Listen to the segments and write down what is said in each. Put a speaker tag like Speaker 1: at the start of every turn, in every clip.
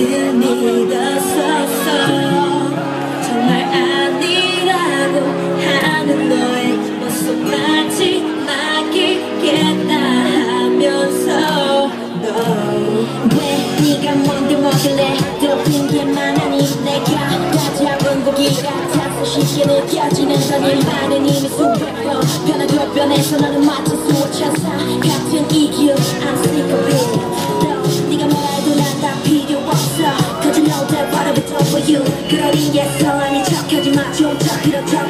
Speaker 1: 늘 믿었었어. 정말 아니라고 하는 너의 모습까지 맡기겠다 하면서. 너왜 네가 뭔데 뭐길래 더럽힌 게만 하니 내가 가져온 고기 같아서 쉽게 느껴지는 건일 많은 이미 숨겼고 변하고 변해서 나는 마치 수호 천사. 같은 이기 그러기에 성함이 적혀지마. 좀더 그렇다고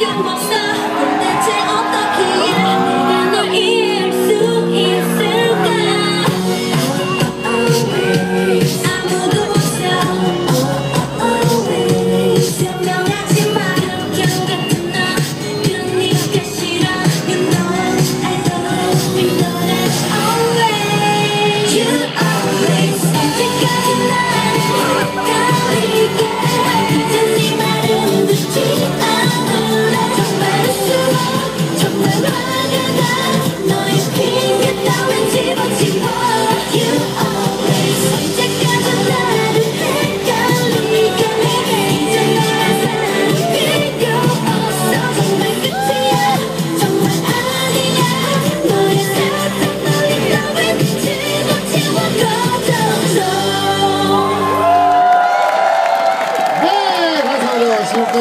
Speaker 1: you must stop.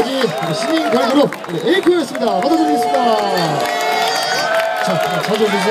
Speaker 2: 지금까지 신인 걸그룹 에이코였습니다. 네, 받아드리겠습니다. 자, 자주 오셔서